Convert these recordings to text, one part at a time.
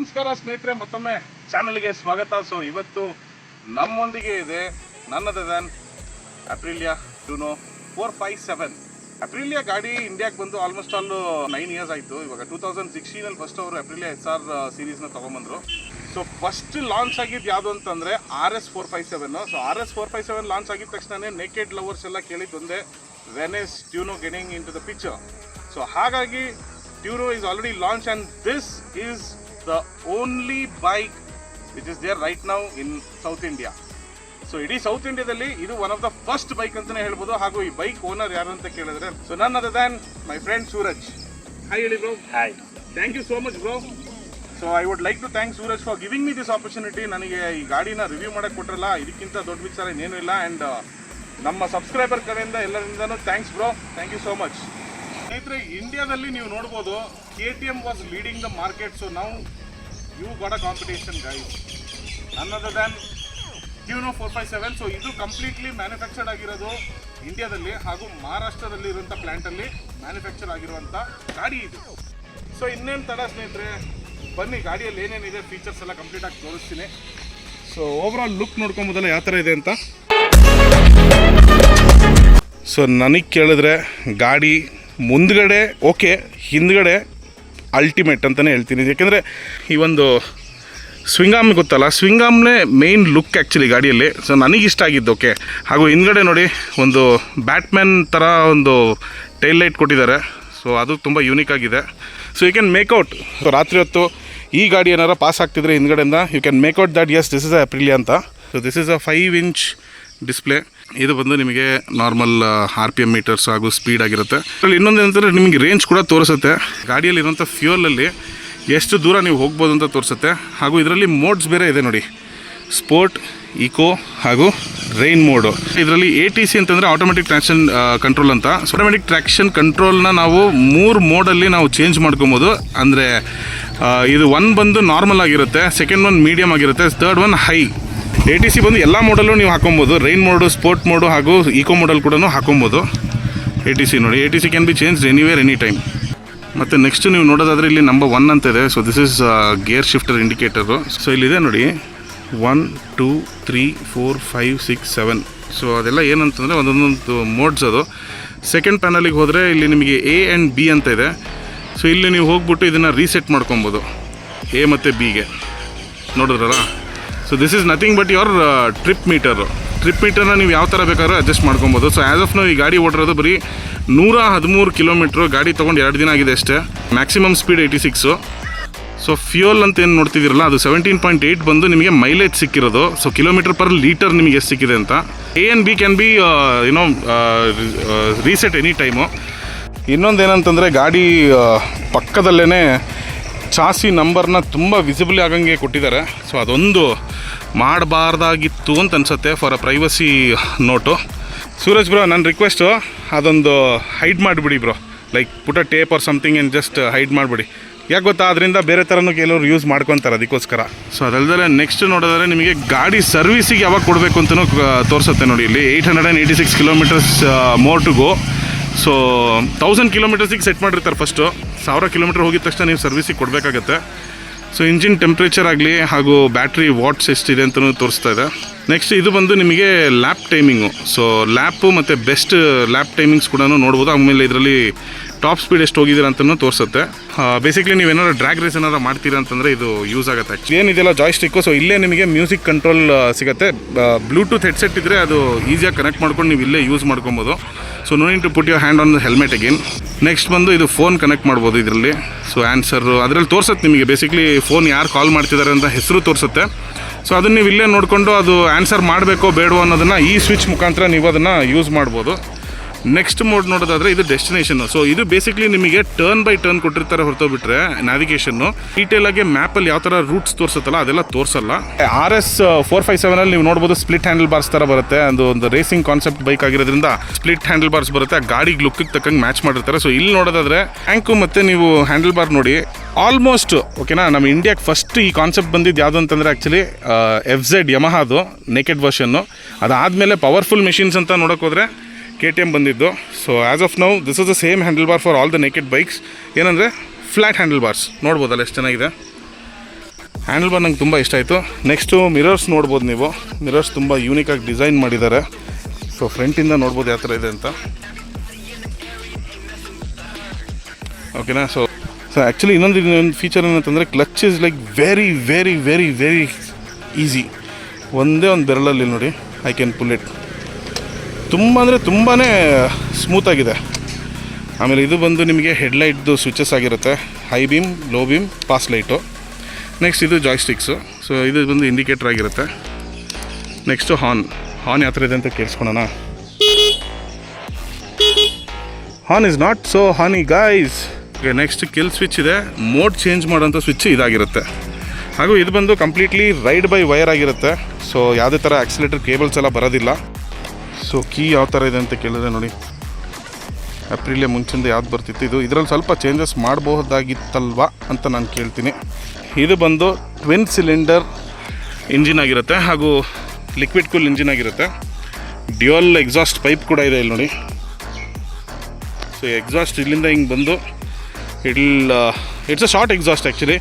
ನಮಸ್ಕಾರ ಸ್ನೇಹಿತರೆ, ಮತ್ತೊಮ್ಮೆ ಚಾನಲ್ಗೆ ಸ್ವಾಗತ. ಸೊ ಇವತ್ತು ನಮ್ಮೊಂದಿಗೆ ಇದೆ ನನ್ನದ Dhan Aprilia Tuono four five seven Aprilia ಗಾಡಿ ಇಂಡಿಯಾಗೆ ಬಂದು ಆಲ್ಮೋಸ್ಟ್ ಆಲ್ ನೈನ್ ಇಯರ್ಸ್ ಆಯಿತು. ಇವಾಗ ಟೂ ತೌಸಂಡ್ ಸಿಕ್ಸ್ಟೀನಲ್ಲಿ ಫಸ್ಟ್ ಅವರು ಅಪ್ರಿಲಿಯಾ ಎಸ್ ಆರ್ ಸೀರೀಸ್ನ ತೊಗೊಂಬಂದರು. ಸೊ ಫಸ್ಟ್ ಲಾಂಚ್ ಆಗಿದ್ದು ಯಾವುದು ಅಂತಂದರೆ R S four five seven so R S four five seven launch ಆಗಿದ ತಕ್ಷಣ ನೇಕೆಡ್ ಲವರ್ಸ್ ಎಲ್ಲ ಕೇಳಿದ್ದು ಒಂದೇ when is Tuono getting into the picture so ಹಾಗಾಗಿ Tuono is already launch and this is the only bike which is there right now in South India. So ಇಡೀ south ಇಂಡಿಯಾದಲ್ಲಿ ಇದು one of the first bike ಅಂತಾನೆ ಹೇಳ್ಬೋದು. ಹಾಗೂ ಈ bike owner ಯಾರು ಅಂತ ಕೇಳಿದ್ರೆ ಸೊ ನನ್ other than my friend Suraj hi ಹೇಳಿ bro hi thank you so much bro so I would like to thank Suraj for giving me this opportunity ನನಗೆ ಈ ಗಾಡಿನ ರಿವ್ಯೂ ಮಾಡಕ್ಕೆ ಕೊಟ್ಟರಲ್ಲ ಇದಕ್ಕಿಂತ ದೊಡ್ಡ ವಿಚಾರ ಇನ್ನೇನು ಇಲ್ಲ. ಆ್ಯಂಡ್ ನಮ್ಮ ಸಬ್ಸ್ಕ್ರೈಬರ್ ಕಡೆಯಿಂದ ಎಲ್ಲರಿಂದನೂ thanks bro thank you so much ಸ್ನೇಹಿತರೆ ಇಂಡಿಯಾದಲ್ಲಿ ನೀವು ನೋಡ್ಬೋದು K T M was leading the market so ನಾವು you got a competition guys other than Tuono four five seven so ಇದು ಕಂಪ್ಲೀಟ್ಲಿ ಮ್ಯಾನುಫ್ಯಾಕ್ಚರ್ಡ್ ಆಗಿರೋದು ಇಂಡಿಯಾದಲ್ಲಿ ಹಾಗೂ ಮಹಾರಾಷ್ಟ್ರದಲ್ಲಿ ಇರುವಂಥ ಪ್ಲ್ಯಾಂಟಲ್ಲಿ ಮ್ಯಾನುಫ್ಯಾಕ್ಚರ್ ಆಗಿರುವಂಥ ಗಾಡಿ ಇದು. ಸೊ ಇನ್ನೇನು ತಡ ಸ್ನೇಹಿತರೆ, ಬನ್ನಿ, ಗಾಡಿಯಲ್ಲಿ ಏನೇನಿದೆ ಫೀಚರ್ಸ್ ಎಲ್ಲ ಕಂಪ್ಲೀಟ್ ಆಗಿ ತೋರಿಸ್ತೀನಿ. ಸೊ ಓವರ್ ಆಲ್ ಲುಕ್ ನೋಡ್ಕೊಂಬೋದಲ್ಲ, ಯಾವ ಥರ ಇದೆ ಅಂತ? ಸೊ ನನಗೆ ಕೇಳಿದ್ರೆ ಗಾಡಿ ಮುಂದ್ಗಡೆ ಓಕೆ ಹಿಂದ್ಗಡೆ ಅಲ್ಟಿಮೇಟ್ ಅಂತಲೇ ಹೇಳ್ತೀನಿ. ಯಾಕೆಂದರೆ ಈ ಒಂದು ಸ್ವಿಂಗಾಮ್ ಗೊತ್ತಲ್ಲ? ಸ್ವಿಂಗಾಮ್ನೇ ಮೇಯ್ನ್ ಲುಕ್ ಆ್ಯಕ್ಚುಲಿ ಗಾಡಿಯಲ್ಲಿ. ಸೊ ನನಗಿಷ್ಟ ಆಗಿದ್ದು ಓಕೆ ಹಾಗೂ ಹಿಂದ್ಗಡೆ ನೋಡಿ, ಒಂದು ಬ್ಯಾಟ್ಮ್ಯಾನ್ ಥರ ಒಂದು ಟೈಲ್ ಲೈಟ್ ಕೊಟ್ಟಿದ್ದಾರೆ. ಸೊ ಅದು ತುಂಬ ಯೂನಿಕ್ ಆಗಿದೆ. So you can make out so ರಾತ್ರಿ ಹೊತ್ತು ಈ ಗಾಡಿ ಏನಾರ ಪಾಸ್ ಆಗ್ತಿದ್ರೆ ಹಿಂದ್ಗಡೆಯಿಂದ you can make out that is this is a Aprilia ಅಂತ. So this is a five inch display ಇದು ಬಂದು ನಿಮಗೆ normal R P M meters ಹಾಗೂ ಸ್ಪೀಡ್ ಆಗಿರುತ್ತೆ. ಅದರಲ್ಲಿ ಇನ್ನೊಂದು ಏನಂತಂದರೆ ನಿಮಗೆ ರೇಂಜ್ ಕೂಡ ತೋರಿಸುತ್ತೆ. ಗಾಡಿಯಲ್ಲಿರುವಂಥ ಫ್ಯೂಯಲಲ್ಲಿ ಎಷ್ಟು ದೂರ ನೀವು ಹೋಗ್ಬೋದು ಅಂತ ತೋರಿಸುತ್ತೆ. ಹಾಗೂ ಇದರಲ್ಲಿ ಮೋಡ್ಸ್ ಬೇರೆ ಇದೆ ನೋಡಿ. ಸ್ಪೋರ್ಟ್ ಇಕೋ ಹಾಗೂ ರೈನ್ ಮೋಡು ಇದರಲ್ಲಿ ಎ ಟಿ ಸಿ ಅಂತಂದರೆ ಆಟೋಮೆಟಿಕ್ ಟ್ರಾಕ್ಷನ್ ಕಂಟ್ರೋಲ್ ಅಂತ. ಆಟೋಮೆಟಿಕ್ ಟ್ರ್ಯಾಕ್ಷನ್ ಕಂಟ್ರೋಲ್ನ ನಾವು ಮೂರು ಮೋಡಲ್ಲಿ ನಾವು ಚೇಂಜ್ ಮಾಡ್ಕೊಬೋದು. ಅಂದರೆ ಇದು ಒನ್ ಬಂದು ನಾರ್ಮಲ್ ಆಗಿರುತ್ತೆ ಸೆಕೆಂಡ್ ಒನ್ ಮೀಡಿಯಮ್ ಆಗಿರುತ್ತೆ third one high A T C ಬಂದು ಎಲ್ಲ ಮೋಡಲ್ಲೂ ನೀವು ಹಾಕೊಬೋದು. ರೈನ್ ಮೋಡು ಸ್ಪೋರ್ಟ್ ಮೋಡು ಹಾಗೂ ಈಕೋ ಮೋಡಲ್ ಕೂಡ ಹಾಕೊಬೋದು. ಎ ಟಿ ಸಿ ನೋಡಿ. A T C can be change anywhere any time ಮತ್ತು ನೆಕ್ಸ್ಟ್ ನೀವು ನೋಡೋದಾದರೆ ಇಲ್ಲಿ ನಂಬರ್ ಒನ್ ಅಂತ ಇದೆ. So this is gear shifter indicator so ಇಲ್ಲಿದೆ ನೋಡಿ. One two three four five six seven so ಅದೆಲ್ಲ ಏನಂತಂದರೆ ಒಂದೊಂದೊಂದು ಮೋಡ್ಸ್ ಅದು. ಸೆಕೆಂಡ್ ಪ್ಯಾನಲಿಗೆ ಹೋದರೆ ಇಲ್ಲಿ ನಿಮಗೆ ಎ ಆ್ಯಂಡ್ ಬಿ ಅಂತ ಇದೆ. ಸೊ ಇಲ್ಲಿ ನೀವು ಹೋಗ್ಬಿಟ್ಟು ಇದನ್ನು ರೀಸೆಟ್ ಮಾಡ್ಕೊಬೋದು. ಎ ಮತ್ತು ಬಿಗೆ ನೋಡಿದ್ರಲ್ಲ? So this is nothing but your trip meter trip ಮೀಟರ್ನ ನೀವು ಯಾವ ಥರ ಬೇಕಾದ್ರೂ ಅಡ್ಜಸ್ಟ್ ಮಾಡ್ಕೊಬೋದು. ಸೊ ಆ್ಯಸ್ ಆಫ್ ನಾವು ಈ ಗಾಡಿ ಓಡಿರೋದು ಬರೀ ನೂರ ಹದಿಮೂರು ಕಿಲೋಮೀಟ್ರು ಗಾಡಿ ತೊಗೊಂಡು ಎರಡು ದಿನ ಆಗಿದೆ ಅಷ್ಟೇ. Maximum speed eighty six so fuel ಅಂತ ಏನು ನೋಡ್ತಿದ್ದೀರಲ್ಲ, ಅದು ಸೆವೆಂಟೀನ್ ಪಾಯಿಂಟ್ ಏಯ್ಟ್ ಬಂದು ನಿಮಗೆ ಮೈಲೇಜ್ ಸಿಕ್ಕಿರೋದು. ಸೊ ಕಿಲೋಮೀಟರ್ ಪರ್ ಲೀಟರ್ ನಿಮಗೆ ಎಷ್ಟು ಸಿಕ್ಕಿದೆ ಅಂತ. A and B can be you know reset any time ಇನ್ನೊಂದು ಏನಂತಂದರೆ ಗಾಡಿ ಪಕ್ಕದಲ್ಲೇ ಚಾಸಿ ನಂಬರ್ನ ತುಂಬ ವಿಸಿಬಲ್ ಆಗಂಗೆ ಕೊಟ್ಟಿದ್ದಾರೆ. ಸೊ ಅದೊಂದು ಮಾಡಬಾರ್ದಾಗಿತ್ತು ಅಂತ ಅನಿಸುತ್ತೆ for a privacy note Suraj bro ನನ್ನ ರಿಕ್ವೆಸ್ಟು ಅದೊಂದು ಹೈಡ್ ಮಾಡಿಬಿಡಿ bro like put a tape or something ಏನು ಜಸ್ಟ್ ಹೈಡ್ ಮಾಡಿಬಿಡಿ. ಯಾಕೆ ಗೊತ್ತಾ? ಅದರಿಂದ ಬೇರೆ ಥರನೂ ಕೆಲವರು ಯೂಸ್ ಮಾಡ್ಕೊತಾರೆ ಅದಕ್ಕೋಸ್ಕರ. ಸೊ ಅದಲ್ಲದೆ ನೆಕ್ಸ್ಟ್ ನೋಡಿದ್ರೆ ನಿಮಗೆ ಗಾಡಿ ಸರ್ವಿಸಿಗೆ ಯಾವಾಗ ಕೊಡಬೇಕು ಅಂತಲೂ ತೋರಿಸುತ್ತೆ ನೋಡಿ ಇಲ್ಲಿ. Eight hundred and eighty six kilometers more to go so thousand ಕಿಲೋಮೀಟರ್ಸಿಗೆ set ಮಾಡಿರ್ತಾರೆ ಫಸ್ಟು ಸಾವಿರ ಕಿಲೋಮೀಟರ್ ಹೋಗಿದ ತಕ್ಷಣ ನೀವು ಸರ್ವಿಸಿಗೆ ಕೊಡಬೇಕಾಗತ್ತೆ. ಸೊ ಇಂಜಿನ್ ಟೆಂಪ್ರೇಚರ್ ಆಗಲಿ ಹಾಗೂ ಬ್ಯಾಟ್ರಿ ವಾಟ್ಸ್ ಎಷ್ಟಿದೆ ಅಂತಲೂ ತೋರಿಸ್ತಾ ಇದೆ. ನೆಕ್ಸ್ಟ್ ಇದು ಬಂದು ನಿಮಗೆ ಲ್ಯಾಪ್ ಟೈಮಿಂಗು ಸೊ ಲ್ಯಾಪು ಮತ್ತು ಬೆಸ್ಟ್ ಲ್ಯಾಪ್ ಟೈಮಿಂಗ್ಸ್ ಕೂಡ ನೋಡ್ಬೋದು. ಆಮೇಲೆ ಇದರಲ್ಲಿ ಟಾಪ್ ಸ್ಪೀಡ್ ಎಷ್ಟು ಹೋಗಿದ್ದೀರ ಅಂತಲೂ ತೋರಿಸುತ್ತೆ. ಬೇಸಿಕ್ಲಿ ನೀವು ಏನಾದ್ರು ಡ್ರ್ಯಾಗ್ ರೇಸ್ ಏನಾದ್ರು ಮಾಡ್ತೀರಾ ಅಂತಂದರೆ ಇದು ಯೂಸ್ ಆಗುತ್ತೆ ಆ್ಯಕ್ಚುಲಿ ಏನಿದೆಯಲ್ಲ ಜಾಯ್ಸ್ಟಿಕ್ಕು ಸೊ ಇಲ್ಲೇ ನಿಮಗೆ ಮ್ಯೂಸಿಕ್ ಕಂಟ್ರೋಲ್ ಸಿಗುತ್ತೆ. ಬ್ಲೂಟೂತ್ ಹೆಡ್ಸೆಟ್ ಇದ್ದರೆ ಅದು ಈಸಿಯಾಗಿ ಕನೆಕ್ಟ್ ಮಾಡ್ಕೊಂಡು ನೀವು ಇಲ್ಲೇ ಯೂಸ್ ಮಾಡ್ಕೊಬೋದು. So no in to put your hand on the helmet again next ಬಂದು ಇದು ಫೋನ್ ಕನೆಕ್ಟ್ ಮಾಡ್ಬೋದು ಇದರಲ್ಲಿ. ಸೊ ಆನ್ಸರು ಅದರಲ್ಲಿ ತೋರಿಸುತ್ತೆ ನಿಮಗೆ. ಬೇಸಿಕ್ಲಿ ಫೋನ್ ಯಾರು ಕಾಲ್ ಮಾಡ್ತಿದ್ದಾರೆ ಅಂತ ಹೆಸರು ತೋರಿಸುತ್ತೆ. ಸೊ ಅದನ್ನು ನೀವು ಇಲ್ಲೇ ನೋಡಿಕೊಂಡು ಅದು ಆನ್ಸರ್ ಮಾಡಬೇಕೋ ಬೇಡವೋ ಅನ್ನೋದನ್ನು ಈ ಸ್ವಿಚ್ ಮುಖಾಂತರ ನೀವು ಅದನ್ನು ಯೂಸ್ ಮಾಡ್ಬೋದು. ನೆಕ್ಸ್ಟ್ ಮೋಡ್ ನೋಡೋದಾದ್ರೆ ಇದು ಡೆಸ್ಟಿನೇಷನ್ ಸೊ ಇದು ಬೇಸಿಕ್ಲಿ ನಿಮಗೆ ಟರ್ನ್ ಬೈ ಟರ್ನ್ ಕೊಟ್ಟಿರ್ತಾರೆ ಹೊರತೋಗ್ಬಿಟ್ರೆ ನ್ಯಾವಿಗೇಷನ್ನು ಡೀಟೇಲ್ ಆಗಿ ಮ್ಯಾಪಲ್ಲಿ ಯಾವ ಥರ ರೂಟ್ಸ್ ತೋರಿಸುತ್ತಲ್ಲ ಅದೆಲ್ಲ ತೋರಿಸಲ್ಲ. ಆರ್ ಎಸ್ ಫೋರ್ ಫೈವ್ ಸೆವೆನಲ್ಲಿ ನೀವು ನೋಡ್ಬೋದು ಸ್ಪ್ಲಿಟ್ ಹ್ಯಾಂಡಲ್ ಬಾರ್ಸ್ ಥರ ಬರುತ್ತೆ. ಅದು ಒಂದು ರೇಸಿಂಗ್ ಕಾನ್ಸೆಪ್ಟ್ ಬೈಕ್ ಆಗಿರೋದ್ರಿಂದ ಸ್ಪ್ಲಿಟ್ ಹ್ಯಾಂಡಲ್ ಬಾರ್ಸ್ ಬರುತ್ತೆ. ಆ ಗಾಡಿಗೆ ಲುಕ್ಕಿಗೆ ತಕ್ಕಂಗೆ ಮ್ಯಾಚ್ ಮಾಡಿರ್ತಾರೆ. ಸೊ ಇಲ್ಲಿ ನೋಡೋದಾದ್ರೆ ಟ್ಯಾಂಕು ಮತ್ತು ನೀವು ಹ್ಯಾಂಡಲ್ ಬಾರ್ ನೋಡಿ. ಆಲ್ಮೋಸ್ಟ್ ಓಕೆನಾ ನಮ್ಮ ಇಂಡಿಯಾಗೆ ಫಸ್ಟ್ ಈ ಕಾನ್ಸೆಪ್ಟ್ ಬಂದಿದ್ದು ಯಾವುದು ಅಂತಂದರೆ ಆ್ಯಕ್ಚುಲಿ ಎಫ್ ಝೆಡ್ ಯಮಹಾದು ನೇಕೆಡ್ ವರ್ಷನ್ನು ಅದಾದಮೇಲೆ ಪವರ್ಫುಲ್ ಮೆಷಿನ್ಸ್ ಅಂತ ನೋಡೋಕ್ಕೋದ್ರೆ ಕೆ ಟಿ ಎಂ ಬಂದಿದ್ದು. So as of now this is the same handle bar for all the naked bikes ಏನಂದರೆ ಫ್ಲ್ಯಾಟ್ ಹ್ಯಾಂಡಲ್ ಬಾರ್ಸ್ ನೋಡ್ಬೋದಲ್ಲ ಎಷ್ಟು ಚೆನ್ನಾಗಿದೆ? ಹ್ಯಾಂಡಲ್ ಬಾರ್ ನಂಗೆ ತುಂಬ ಇಷ್ಟ ಆಯಿತು. ನೆಕ್ಸ್ಟು ಮಿರರ್ಸ್ ನೋಡ್ಬೋದು ನೀವು. ಮಿರರ್ಸ್ ತುಂಬ ಯೂನಿಕಾಗಿ ಡಿಸೈನ್ ಮಾಡಿದ್ದಾರೆ. ಸೊ ಫ್ರಂಟಿಂದ ನೋಡ್ಬೋದು ಯಾವ ಥರ ಇದೆ ಅಂತ. ಓಕೆನಾ ಸೊ ಸೊ ಆ್ಯಕ್ಚುಲಿ ಇನ್ನೊಂದು ಇನ್ನೊಂದು ಫೀಚರ್ ಏನಂತಂದರೆ clutch is like very very very very easy ಒಂದೇ ಒಂದು ಬೆರಳಲ್ಲಿ ನೋಡಿ. ಐ ಕ್ಯಾನ್ ಪುಲ್ ಇಟ್ ತುಂಬ ಅಂದರೆ ತುಂಬಾ ಸ್ಮೂತಾಗಿದೆ ಆಮೇಲೆ ಇದು ಬಂದು ನಿಮಗೆ ಹೆಡ್ಲೈಟ್ದು ಸ್ವಿಚಸ್ ಆಗಿರುತ್ತೆ. High beam low beam pass light next ಇದು ಜಾಯ್ಸ್ಟಿಕ್ಸು ಸೊ ಇದು ಬಂದು ಇಂಡಿಕೇಟರ್ ಆಗಿರುತ್ತೆ. ನೆಕ್ಸ್ಟು ಹಾರ್ನ್ ಹಾರ್ನ್ ಯಾವ ಥರ ಇದೆ ಅಂತ ಕೇಳಿಸ್ಕೊಳೋಣ. ಹಾರ್ನ್ ಇಸ್ ನಾಟ್ ಸೊ ಹಾನಿ ಗೈಸ್ ನೆಕ್ಸ್ಟ್ ಕಿಲ್ ಸ್ವಿಚ್ ಇದೆ. ಮೋಡ್ ಚೇಂಜ್ ಮಾಡೋಂಥ ಸ್ವಿಚ್ ಇದಾಗಿರುತ್ತೆ. ಹಾಗೂ ಇದು ಬಂದು ಕಂಪ್ಲೀಟ್ಲಿ ರೈಡ್ ಬೈ ವೈರ್ ಆಗಿರುತ್ತೆ. ಸೊ ಯಾವುದೇ ಥರ ಆಕ್ಸಿಲೇಟರ್ ಕೇಬಲ್ಸ್ ಎಲ್ಲ ಬರೋದಿಲ್ಲ. ಸೊ ಕೀ ಯಾವ ಥರ ಇದೆ ಅಂತ ಕೇಳಿದ್ರೆ ನೋಡಿ. ಏಪ್ರಿಲೇ ಮುಂಚಿಂದ ಯಾವ್ದು ಬರ್ತಿತ್ತು? ಇದು ಇದರಲ್ಲಿ ಸ್ವಲ್ಪ ಚೇಂಜಸ್ ಮಾಡಬಹುದಾಗಿತ್ತಲ್ವಾ ಅಂತ ನಾನು ಕೇಳ್ತೀನಿ. ಇದು ಬಂದು ಟ್ವಿನ್ ಸಿಲಿಂಡರ್ ಇಂಜಿನ್ ಆಗಿರುತ್ತೆ ಹಾಗೂ ಲಿಕ್ವಿಡ್ ಕೂಲ್ ಇಂಜಿನ್ ಆಗಿರುತ್ತೆ. ಡ್ಯುಯಲ್ ಎಕ್ಸಾಸ್ಟ್ ಪೈಪ್ ಕೂಡ ಇದೆ ಇಲ್ಲಿ ನೋಡಿ. ಸೊ ಎಕ್ಸಾಸ್ಟ್ ಇಲ್ಲಿಂದ ಹಿಂಗೆ ಬಂದು, ಇಲ್ it's a short exhaust actually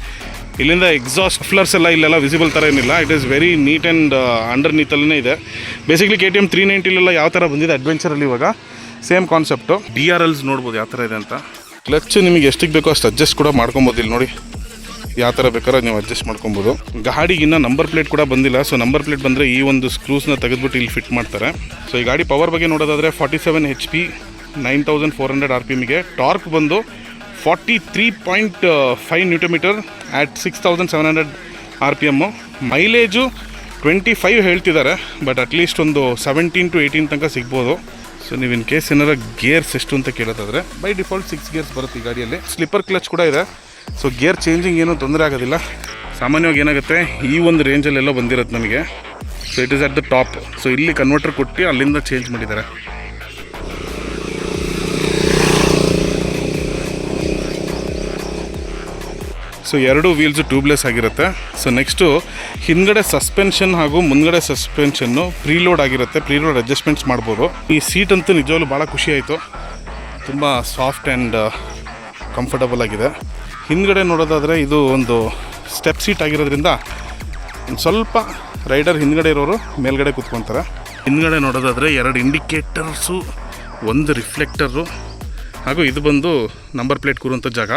ಇಲ್ಲಿಂದ ಎಕ್ಸಾಸ್ಟ್ ಫ್ಲರ್ಸ್ ಎಲ್ಲ ಇಲ್ಲೆಲ್ಲ ವಿಸಿಬಲ್ ಥರ ಏನಿಲ್ಲ. It is very neat and under ನೀತಲ್ಲೇ ಇದೆ. Basically K T M three ನೈಂಟಿಲೆಲ್ಲ ಯಾವ ಥರ ಬಂದಿದೆ ಅಡ್ವೆಂಚರಲ್ಲಿ ಇವಾಗ? Same concept D R Ls ನೋಡ್ಬೋದು ಯಾವ ಥರ ಇದೆ ಅಂತ. ಕ್ಲಚ್ ನಿಮಗೆ ಎಷ್ಟಿಗೆ ಬೇಕೋ ಅಷ್ಟು ಅಡ್ಜಸ್ಟ್ ಕೂಡ ಮಾಡ್ಕೊಬೋದು ಇಲ್ಲಿ ನೋಡಿ. ಯಾವ ಥರ ಬೇಕಾದ್ರೆ ನೀವು ಅಡ್ಜಸ್ಟ್ ಮಾಡ್ಕೊಬೋದು. ಗಾಡಿಗಿನ್ನ ನಂಬರ್ ಪ್ಲೇಟ್ ಕೂಡ ಬಂದಿಲ್ಲ. ಸೊ ನಂಬರ್ ಪ್ಲೇಟ್ ಬಂದರೆ ಈ ಒಂದು ಸ್ಕ್ರೂಸ್ನ ತೆಗೆದುಬಿಟ್ಟು ಇಲ್ಲಿ ಫಿಟ್ ಮಾಡ್ತಾರೆ. ಸೊ ಈ ಗಾಡಿ ಪವರ್ ಬಗ್ಗೆ ನೋಡೋದಾದರೆ forty seven H P nine thousand four hundred R P ಎಮ್ಗೆ torque ಬಂದು forty three point five newton meter at six thousand seven hundred R P M mileage twenty five ಹೇಳ್ತಿದ್ದಾರೆ but at least ಒಂದು seventeen to eighteen ತನಕ ಸಿಗ್ಬೋದು. So ನೀವು in case ಏನಾರ gears ಎಷ್ಟು ಅಂತ ಕೇಳೋದಾದರೆ ಬೈ ಡಿಫಾಲ್ಟ್ ಸಿಕ್ಸ್ ಗೇರ್ಸ್ ಬರುತ್ತೆ ಈ ಗಾಡಿಯಲ್ಲಿ. ಸ್ಲಿಪ್ಪರ್ ಕ್ಲಚ್ ಕೂಡ ಇದೆ. ಸೊ ಗೇರ್ ಚೇಂಜಿಂಗ್ ಏನೂ ತೊಂದರೆ ಆಗೋದಿಲ್ಲ. ಸಾಮಾನ್ಯವಾಗಿ ಏನಾಗುತ್ತೆ, ಈ ಒಂದು ರೇಂಜಲ್ಲೆಲ್ಲ ಬಂದಿರುತ್ತೆ ನಮಗೆ. So it is at the top so ಇಲ್ಲಿ ಕನ್ವರ್ಟರ್ ಕೊಟ್ಟು ಅಲ್ಲಿಂದ ಚೇಂಜ್ ಮಾಡಿದ್ದಾರೆ. ಸೊ ಎರಡು ವೀಲ್ಸು ಟ್ಯೂಬ್ಲೆಸ್ ಆಗಿರುತ್ತೆ. ಸೊ ನೆಕ್ಸ್ಟು ಹಿಂದ್ಗಡೆ ಸಸ್ಪೆನ್ಷನ್ ಹಾಗೂ ಮುಂದ್ಗಡೆ ಸಸ್ಪೆನ್ಷನ್ನು ಪ್ರೀಲೋಡ್ ಆಗಿರುತ್ತೆ. ಪ್ರೀಲೋಡ್ ಅಡ್ಜಸ್ಟ್ಮೆಂಟ್ಸ್ ಮಾಡ್ಬೋದು. ಈ ಸೀಟ್ ಅಂತೂ ನಿಜವಾಗ್ಲೂ ಭಾಳ ಖುಷಿ ಆಯಿತು. ತುಂಬ ಸಾಫ್ಟ್ ಆ್ಯಂಡ್ ಕಂಫರ್ಟಬಲ್ ಆಗಿದೆ. ಹಿಂದ್ಗಡೆ ನೋಡೋದಾದರೆ ಇದು ಒಂದು ಸ್ಟೆಪ್ ಸೀಟ್ ಆಗಿರೋದ್ರಿಂದ ಒಂದು ಸ್ವಲ್ಪ ರೈಡರ್ ಹಿಂದ್ಗಡೆ ಇರೋರು ಮೇಲ್ಗಡೆ ಕೂತ್ಕೊತಾರೆ. ಹಿಂದ್ಗಡೆ ನೋಡೋದಾದರೆ ಎರಡು ಇಂಡಿಕೇಟರ್ಸು ಒಂದು ರಿಫ್ಲೆಕ್ಟರು ಹಾಗೂ ಇದು ಬಂದು ನಂಬರ್ ಪ್ಲೇಟ್ ಕೂರುವಂಥ ಜಾಗ.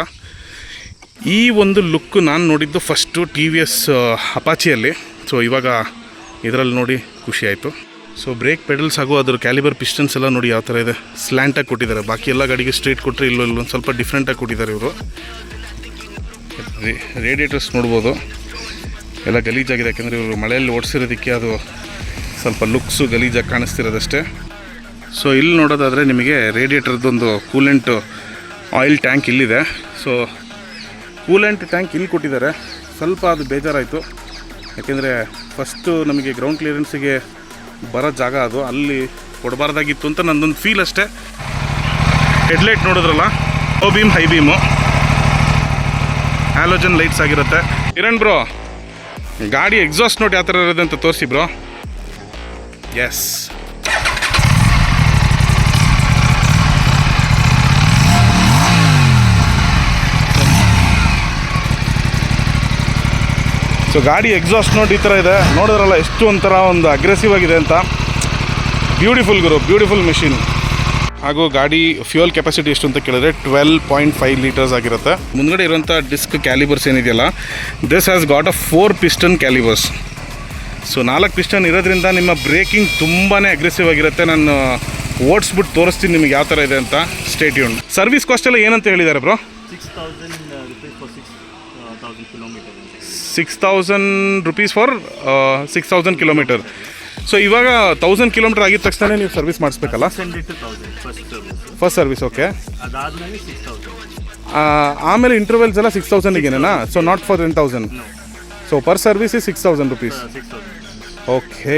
ಈ ಒಂದು ಲುಕ್ ನಾನು ನೋಡಿದ್ದು ಫಸ್ಟು ಟಿ ವಿ ಎಸ್ ಅಪಾಚಿಯಲ್ಲಿ ಸೊ ಇವಾಗ ಇದರಲ್ಲಿ ನೋಡಿ ಖುಷಿ ಆಯಿತು. ಸೊ ಬ್ರೇಕ್ ಪೆಡಲ್ಸ್ ಹಾಗೂ ಅದ್ರ ಕ್ಯಾಲಿಬರ್ ಪಿಸ್ಟನ್ಸ್ ಎಲ್ಲ ನೋಡಿ ಯಾವ ಥರ ಇದೆ. ಸ್ಲ್ಯಾಂಟಾಗಿ ಕೊಟ್ಟಿದ್ದಾರೆ. ಬಾಕಿ ಎಲ್ಲ ಗಾಡಿಗೆ ಸ್ಟ್ರೇಟ್ ಕೊಟ್ಟರೆ ಇಲ್ಲೋ ಇಲ್ಲೊಂದು ಸ್ವಲ್ಪ ಡಿಫ್ರೆಂಟಾಗಿ ಕೊಟ್ಟಿದ್ದಾರೆ ಇವರು. ರೇಡಿಯೇಟರ್ಸ್ ನೋಡ್ಬೋದು. ಎಲ್ಲ ಗಲೀಜಾಗಿದೆ. ಯಾಕೆಂದರೆ ಇವರು ಮಳೆಯಲ್ಲಿ ಓಡಿಸಿರೋದಕ್ಕೆ ಅದು ಸ್ವಲ್ಪ ಲುಕ್ಸು ಗಲೀಜಾಗಿ ಕಾಣಿಸ್ತಿರೋದಷ್ಟೇ. ಸೊ ಇಲ್ಲಿ ನೋಡೋದಾದರೆ ನಿಮಗೆ ರೇಡಿಯೇಟರ್ದೊಂದು ಕೂಲೆಂಟ್ ಆಯಿಲ್ ಟ್ಯಾಂಕ್ ಇಲ್ಲಿದೆ. ಸೊ ಕೂಲೆಂಟ್ ಟ್ಯಾಂಕ್ ಇಲ್ಲಿ ಕೊಟ್ಟಿದ್ದಾರೆ. ಸ್ವಲ್ಪ ಅದು ಬೇಜಾರಾಯಿತು. ಯಾಕೆಂದರೆ ಫಸ್ಟು ನಮಗೆ ಗ್ರೌಂಡ್ ಕ್ಲಿಯರೆನ್ಸಿಗೆ ಬರೋ ಜಾಗ ಅದು. ಅಲ್ಲಿ ಕೊಡಬಾರ್ದಾಗಿತ್ತು ಅಂತ ನನ್ನೊಂದು ಫೀಲ್ ಅಷ್ಟೇ. ಹೆಡ್ಲೈಟ್ ನೋಡಿದ್ರಲ್ಲ? Low beam high beam halogen lights ಆಗಿರುತ್ತೆ. ಇರಣ್ ಬ್ರೋ ಗಾಡಿ ಎಕ್ಸಾಸ್ಟ್ ನೋಡಿ ಯಾವ ಥರ ಇರೋದಂತ ತೋರಿಸಿ ಬ್ರೋ ಎಸ್ ಸೊ ಗಾಡಿ ಎಕ್ಸಾಸ್ಟ್ ನೋಡಿ ಈ ಥರ ಇದೆ. ನೋಡಿದ್ರಲ್ಲ ಎಷ್ಟು ಒಂಥರ ಒಂದು ಅಗ್ರೆಸಿವ್ ಆಗಿದೆ ಅಂತ. ಬ್ಯೂಟಿಫುಲ್ ಗುರು ಬ್ಯೂಟಿಫುಲ್ ಮೆಷಿನ್ ಹಾಗೂ ಗಾಡಿ ಫ್ಯೂಯಲ್ ಕೆಪಾಸಿಟಿ ಎಷ್ಟು ಅಂತ ಕೇಳಿದ್ರೆ ಟ್ವೆಲ್ ಪಾಯಿಂಟ್ ಫೈವ್ ಲೀಟರ್ಸ್ ಆಗಿರುತ್ತೆ. ಮುಂದ್ಗಡೆ ಇರುವಂಥ ಡಿಸ್ಕ್ ಕ್ಯಾಲಿಬರ್ಸ್ ಏನಿದೆಯಲ್ಲ this has got a four piston calipers so ನಾಲ್ಕು ಪಿಸ್ಟನ್ ಇರೋದ್ರಿಂದ ನಿಮ್ಮ ಬ್ರೇಕಿಂಗ್ ತುಂಬಾ ಅಗ್ರೆಸಿವ್ ಆಗಿರುತ್ತೆ. ನಾನು ಓಡಿಸ್ಬಿಟ್ಟು ತೋರಿಸ್ತೀನಿ ನಿಮಗೆ ಯಾವ ಥರ ಇದೆ ಅಂತ. ಸ್ಟೇಟ್ಯೂನ್ ಸರ್ವಿಸ್ ಕಾಸ್ಟ್ ಎಲ್ಲ ಏನಂತ ಹೇಳಿದ್ದಾರೆ bro 6,000 uh, rupees for 6,000 kilometers. Six thousand rupees for six thousand kilometer so ಇವಾಗ ತೌಸಂಡ್ ಕಿಲೋಮೀಟರ್ ಆಗಿದ ತಕ್ಷಣ ನೀವು ಸರ್ವಿಸ್ ಮಾಡಿಸ್ಬೇಕಲ್ಲ? Send it to 1,000 first first service okay ಅದಾದ್ಮೇಲೆ 6,000. ಆಮೇಲೆ ಇಂಟರ್ವೆಲ್ಸ್ ಎಲ್ಲ six ತೌಸಂಡಿಗೇನಾ so not for ten thousand so per service is six thousand rupees 6,000. Okay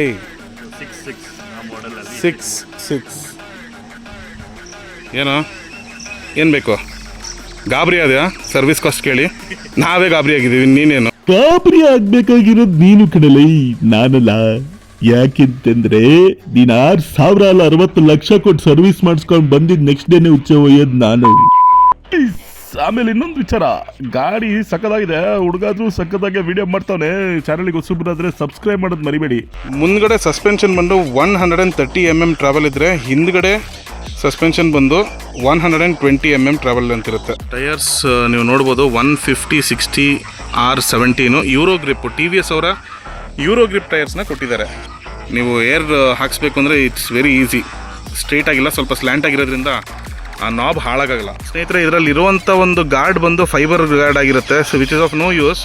So 6, 6 ಅಲ್ಲಿ. Six six ಏನು? ಏನು ಬೇಕು? ಗಾಬರಿ ಅದೆಯಾ ಸರ್ವಿಸ್ ಕಾಸ್ಟ್ ಕೇಳಿ. ನಾವೇ ಗಾಬರಿ ಆಗಿದ್ದೀವಿ ನೀನೇನು? ಗಾಬರಿ ಆಗ್ಬೇಕಾಗಿರೋದ್ ನೀನು ಕಣಲೈ ನಾನಲ್ಲ. ಯಾಕೆಂತಂದ್ರೆ ನೀನ್ ಆರ್ ಸಾವಿರ ಅಲ್ಲ ಅರವತ್ತು ಲಕ್ಷ ಕೊಟ್ಟು ಸರ್ವಿಸ್ ಮಾಡಿಸ್ಕೊಂಡು ಬಂದಿದ್ ನೆಕ್ಸ್ಟ್ ಡೇನೆ ಉಚ್ಚ ಒಯ್ಯೋದ್ ನಾನು. ಆಮೇಲೆ ಇನ್ನೊಂದು ವಿಚಾರ. ಗಾಡಿ ಸಕ್ಕದಾಗಿದೆ ಹುಡುಗಾದ್ರು ಸಕ್ಕದಾಗೆ ವಿಡಿಯೋ ಮಾಡ್ತಾವನೆ. ಚಾನಲ್ಗೆ ಹೊಸಬ್ರಾದ್ರೆ ಸಬ್ಸ್ಕ್ರೈಬ್ ಮಾಡೋದು ಮರಿಬೇಡಿ. ಮುಂದ್ಗಡೆ ಸಸ್ಪೆನ್ಷನ್ ಬಂದು one hundred and thirty M M travel ಇದ್ರೆ ಹಿಂದ್ಗಡೆ ಸಸ್ಪೆನ್ಷನ್ ಬಂದು one hundred and twenty M M travel ಅಂತಿರುತ್ತೆ ಟೈರ್ಸ್ ನೀವು ನೋಡ್ಬೋದು one fifty sixty or seventeen Eurogrip T V S ಅವರ ಯೂರೋ ಗ್ರಿಪ್ ಟೈರ್ಸ್ನ ಕೊಟ್ಟಿದ್ದಾರೆ. ನೀವು ಏರ್ ಹಾಕಿಸ್ಬೇಕು ಅಂದರೆ ಇಟ್ಸ್ ವೆರಿ ಈಸಿ ಸ್ಟ್ರೇಟ್ ಆಗಿಲ್ಲ, ಸ್ವಲ್ಪ ಸ್ಲ್ಯಾಂಟ್ ಆಗಿರೋದ್ರಿಂದ ಆ ನಾಬ್ ಹಾಳಾಗಲ್ಲ. ಸ್ನೇಹಿತರೆ, ಇದರಲ್ಲಿ ಇರುವಂಥ ಒಂದು ಗಾರ್ಡ್ ಬಂದು ಫೈಬರ್ ಗಾರ್ಡ್ ಆಗಿರುತ್ತೆ so which is of no use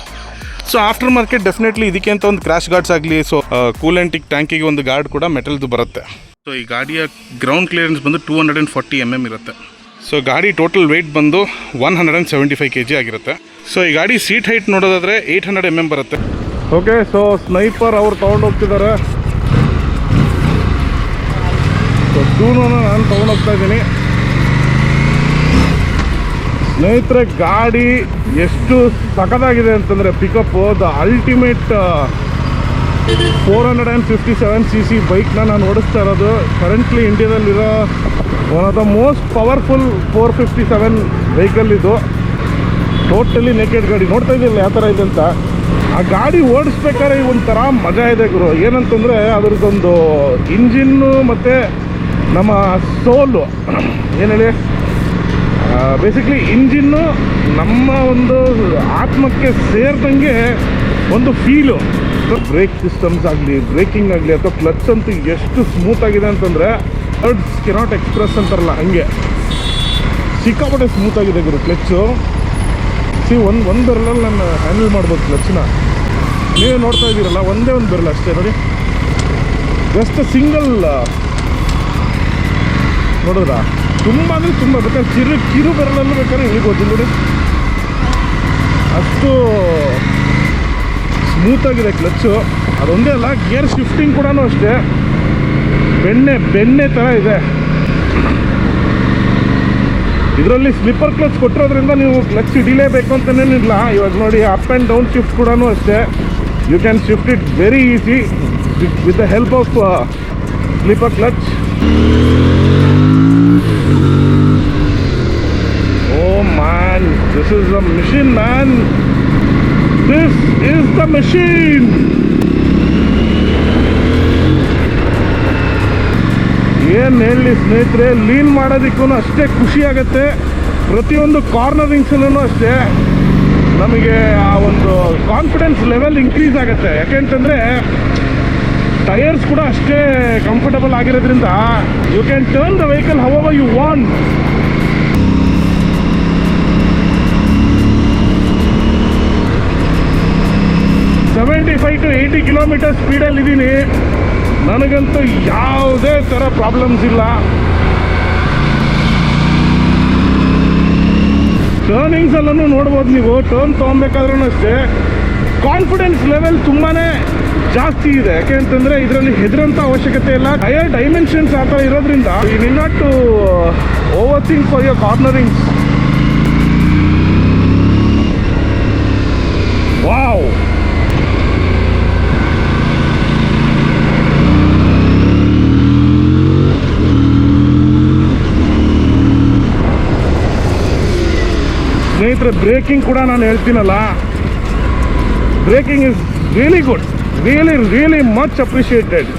so aftermarket definitely ಇದಕ್ಕೆ ಅಂತ ಒಂದು ಕ್ರಾಶ್ ಗಾರ್ಡ್ಸ್ ಆಗಲಿ ಸೊ ಕೂಲೆಂಟಿಕ್ ಟ್ಯಾಂಕಿಗೆ ಒಂದು ಗಾರ್ಡ್ ಕೂಡ ಮೆಟಲ್ದು ಬರುತ್ತೆ. ಸೊ ಈ ಗಾಡಿಯ ಗ್ರೌಂಡ್ ಕ್ಲಿಯರೆನ್ಸ್ ಬಂದು two hundred and forty M M ಇರುತ್ತೆ. ಸೊ ಗಾಡಿ ಟೋಟಲ್ ವೆಯ್ಟ್ ಬಂದು one hundred and seventy five K G ಆಗಿರುತ್ತೆ. ಸೊ ಈ ಗಾಡಿ ಸೀಟ್ ಹೈಟ್ ನೋಡೋದಾದರೆ ಏಯ್ಟ್ ಹಂಡ್ರೆಡ್ ಎಂ ಎಂ ಬರುತ್ತೆ. ಓಕೆ ಸೊ ಸ್ನೈಪರ್ ಅವ್ರು ತೊಗೊಂಡು ಹೋಗ್ತಿದ್ದಾರೆ ಸೊ ಟೂನು ನಾನು ತೊಗೊಂಡು ಹೋಗ್ತಾ ಇದ್ದೀನಿ. ಸ್ನೇಹಿತರೆ, ಗಾಡಿ ಎಷ್ಟು ಸಖತ್ತಾಗಿದೆ ಅಂತಂದರೆ pickup the ultimate four hundred and fifty seven C C ಬೈಕ್ನ ನಾನು ಓಡಿಸ್ತಾ ಇರೋದು. Currently ಇಂಡಿಯಾದಲ್ಲಿರೋ one of the most powerful four fifty seven vehicle ಇದು. ಟೋಟಲಿ ನೆಕೆಡ್ ಗಾಡಿ. ನೋಡ್ತಾ ಇದ್ದಿಲ್ಲ ಯಾವ ಥರ ಇದೆ ಅಂತ. ಆ ಗಾಡಿ ಓಡಿಸ್ಬೇಕಾದ್ರೆ ಒಂಥರ ಮಜಾ ಇದೆ ಗುರು. ಏನಂತಂದರೆ ಅದ್ರದ್ದೊಂದು ಇಂಜಿನ್ನು ಮತ್ತು ನಮ್ಮ ಸೋಲು ಏನು ಹೇಳಿ? ಬೇಸಿಕ್ಲಿ ಇಂಜಿನ್ನು ನಮ್ಮ ಒಂದು ಆತ್ಮಕ್ಕೆ ಸೇರಿದಂಗೆ ಒಂದು ಫೀಲು ಬ್ರೇಕ್ ಸಿಸ್ಟಮ್ಸ್ ಆಗಲಿ ಬ್ರೇಕಿಂಗ್ ಆಗಲಿ ಅಥವಾ ಕ್ಲಚ್ ಅಂತೂ ಎಷ್ಟು ಸ್ಮೂತ್ ಆಗಿದೆ ಅಂತಂದರೆ ವರ್ಡ್ಸ್ ಕೆನಾಟ್ ಎಕ್ಸ್ಪ್ರೆಸ್ ಅಂತಾರಲ್ಲ, ಹಾಗೆ. ಸಿಕ್ಕಾಪಟ್ಟೆ ಸ್ಮೂತ್ ಆಗಿದೆ ಗುರು ಕ್ಲಚ್ಚು ಸಿ, ಒಂದು ಒಂದು ಬೆರಳಲ್ಲಿ ನಾನು ಹ್ಯಾಂಡಲ್ ಮಾಡ್ಬೋದು ಕ್ಲಚ್ನ ನೀವು ನೋಡ್ತಾ ಇದ್ದೀರಲ್ಲ, ಒಂದೇ ಒಂದು ಬರಲ್ಲ ಅಷ್ಟೇ, ನೋಡಿ. ಜಸ್ಟ್ ಸಿಂಗಲ್ ನೋಡಿದ್ರಾ? ತುಂಬ ಅಂದರೆ ತುಂಬ ಬೇಕಾದ್ರೆ ಕಿರು ಕಿರು ಬೆರಲಲ್ಲೂ ಬೇಕಾದ್ರೆ ಇಳಿಬೋದು, ನೋಡಿ. ಅಷ್ಟು ಸ್ಮೂತಾಗಿದೆ ಕ್ಲಚ್ಚು. ಅದೊಂದೇ ಅಲ್ಲ ಗೇರ್ ಶಿಫ್ಟಿಂಗ್ ಕೂಡ ಅಷ್ಟೇ. ಬೆಣ್ಣೆ ಬೆಣ್ಣೆ ಥರ ಇದೆ. ಇದರಲ್ಲಿ ಸ್ಲಿಪ್ಪರ್ ಕ್ಲಚ್ ಕೊಟ್ಟಿರೋದ್ರಿಂದ ನೀವು ಕ್ಲಚ್ ಹಿಡಿಲೇಬೇಕು ಅಂತನೇನಿಲ್ಲ ಇವಾಗ ನೋಡಿ ಅಪ್ ಆ್ಯಂಡ್ ಡೌನ್ ಶಿಫ್ಟ್ ಕೂಡ ಅಷ್ಟೇ. You can shift it very easy with the help of slipper clutch oh man this is a machine man. This is the machine. ಏನು ಹೇಳಿ ಸ್ನೇಹಿತರೆ ಲೀನ್ ಮಾಡೋದಕ್ಕೂ ಅಷ್ಟೇ ಖುಷಿ ಆಗುತ್ತೆ. ಪ್ರತಿಯೊಂದು ಕಾರ್ನರಿಂಗ್ಸಲ್ಲೂ ಅಷ್ಟೇ. ನಮಗೆ ಆ ಒಂದು ಕಾನ್ಫಿಡೆನ್ಸ್ ಲೆವೆಲ್ ಇನ್ಕ್ರೀಸ್ ಆಗುತ್ತೆ. ಯಾಕೆಂತಂದರೆ ಟೈರ್ಸ್ ಕೂಡ ಅಷ್ಟೇ ಕಂಫರ್ಟಬಲ್ ಆಗಿರೋದ್ರಿಂದ you can turn the vehicle how you want seventy five to eighty kilometer ಸ್ಪೀಡಲ್ಲಿ ಇದ್ದೀನಿ ನನಗಂತೂ ಯಾವುದೇ ಥರ ಪ್ರಾಬ್ಲಮ್ಸ್ ಇಲ್ಲ. ಟರ್ನಿಂಗ್ಸಲ್ಲೂ ನೋಡ್ಬೋದು ನೀವು. ಟರ್ನ್ ತೊಗೊಬೇಕಾದ್ರೂ ಅಷ್ಟೇ. ಕಾನ್ಫಿಡೆನ್ಸ್ ಲೆವೆಲ್ ತುಂಬಾ ಜಾಸ್ತಿ ಇದೆ. ಯಾಕೆ ಅಂತಂದರೆ ಇದರಲ್ಲಿ ಹೆದರಂಥ ಅವಶ್ಯಕತೆ ಇಲ್ಲ. ಟೈರ್ ಡೈಮೆನ್ಷನ್ಸ್ ಆ ಥರ ಇರೋದ್ರಿಂದ ಈ ನಿಲ್ not to overthink for your cornerings wow ಸ್ನೇಹಿತರೆ ಬ್ರೇಕಿಂಗ್ ಕೂಡ ನಾನು ಹೇಳ್ತೀನಲ್ಲ. Braking is really good really really much appreciated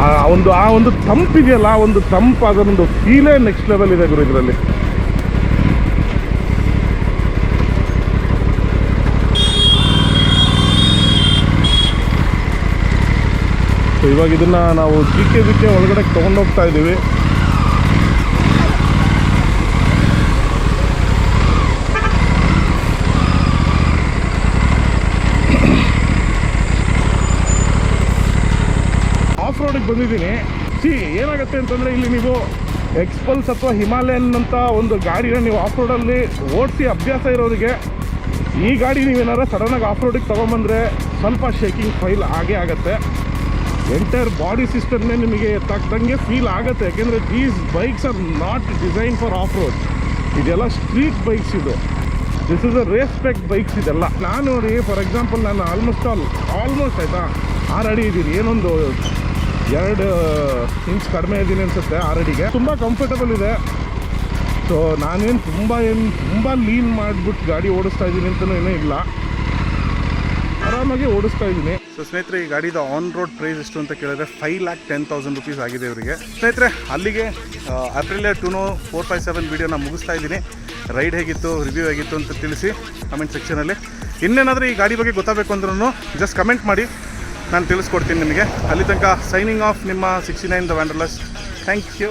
ಆ, ಒಂದು ಆ ಒಂದು ತಂಪಿದೆಯಲ್ಲ ಒಂದು ತಂಪು ಅದರೊಂದು ಫೀಲೇ ನೆಕ್ಸ್ಟ್ ಲೆವೆಲ್ ಇದೆ ಗುರು ಇದರಲ್ಲಿ. ಸೊ ಇವಾಗ ಇದನ್ನ ನಾವು ಜಿ ಕೆ ಬಿ ಕೆ ಒಳಗಡೆ ತೊಗೊಂಡೋಗ್ತಾ ಇದ್ದೀವಿ. ಆಫ್ ಬಂದಿದ್ದೀನಿ. ಸಿ ಏನಾಗುತ್ತೆ ಅಂತಂದರೆ ಇಲ್ಲಿ ನೀವು ಎಕ್ಸ್ಪಲ್ಸ್ ಅಥವಾ ಹಿಮಾಲಯನ್ ಅಂತ ಒಂದು ಗಾಡಿನ ನೀವು ಆಫ್ ರೋಡಲ್ಲಿ ಓಡಿಸಿ ಅಭ್ಯಾಸ ಇರೋರಿಗೆ ಈ ಗಾಡಿ ನೀವೇನಾರ ಸಡನ್ನಾಗಿ ಆಫ್ ರೋಡಿಗೆ ತೊಗೊಂಬಂದರೆ ಸ್ವಲ್ಪ ಶೇಕಿಂಗ್ ಫೈಲ್ ಆಗೇ ಆಗುತ್ತೆ. ಎಂಟೈರ್ ಬಾಡಿ ಸಿಸ್ಟಮ್ನೇ ನಿಮಗೆ ತಕ್ಕಂಗೆ ಫೀಲ್ ಆಗುತ್ತೆ. ಯಾಕೆಂದರೆ these bikes are not design for off road ಇದೆಲ್ಲ ಸ್ಟ್ರೀಟ್ ಬೈಕ್ಸ್ ಇದು. This is a respect bikes ಇದೆಲ್ಲ. ನಾನು ನೋಡಿ ಫಾರ್ ಎಕ್ಸಾಂಪಲ್ ನಾನು ಆಲ್ಮೋಸ್ಟ್ ಆಲ್ ಆಲ್ಮೋಸ್ಟ್ ಆಯಿತಾ? ಆರಡಿ ಇದ್ದೀನಿ ಏನೊಂದು ಎರಡು ಇಂಚ್ ಕಡಿಮೆ ಇದ್ದೀನಿ ಅನ್ಸುತ್ತೆ ಆರ್ ಅಡಿಗೆ ತುಂಬ ಕಂಫರ್ಟಬಲ್ ಇದೆ. ಸೊ ನಾನೇನು ತುಂಬ ಏನು ತುಂಬ ಲೀನ್ ಮಾಡಿಬಿಟ್ಟು ಗಾಡಿ ಓಡಿಸ್ತಾ ಇದ್ದೀನಿ ಅಂತಲೂ ಏನೂ ಇಲ್ಲ. ಆರಾಮಾಗಿ ಓಡಿಸ್ತಾ ಇದ್ದೀನಿ. ಸೊ ಸ್ನೇಹಿತರೆ, ಈ ಗಾಡಿದ ಆನ್ ರೋಡ್ ಪ್ರೈಸ್ ಎಷ್ಟು ಅಂತ ಕೇಳಿದ್ರೆ five lakh ten thousand rupees ಆಗಿದೆ ಇವರಿಗೆ. ಸ್ನೇಹಿತರೆ, ಅಲ್ಲಿಗೆ April no four five seven ವೀಡಿಯೋನ ಮುಗಿಸ್ತಾ ಇದ್ದೀನಿ. ರೈಡ್ ಹೇಗಿತ್ತು ರಿವ್ಯೂ ಹೇಗಿತ್ತು ಅಂತ ತಿಳಿಸಿ ಕಮೆಂಟ್ ಸೆಕ್ಷನಲ್ಲಿ ಇನ್ನೇನಾದರೂ ಈ ಗಾಡಿ ಬಗ್ಗೆ ಗೊತ್ತಾಗಬೇಕು ಅಂದ್ರೂ ಜಸ್ಟ್ ಕಮೆಂಟ್ ಮಾಡಿ. ನಾನು ತಿಳಿಸ್ಕೊಡ್ತೀನಿ ನಿಮಗೆ. ಅಲ್ಲಿ ತನಕ ಸೈನಿಂಗ್ ಆಫ್ ನಿಮ್ಮ sixty nine the Wanderlust thank you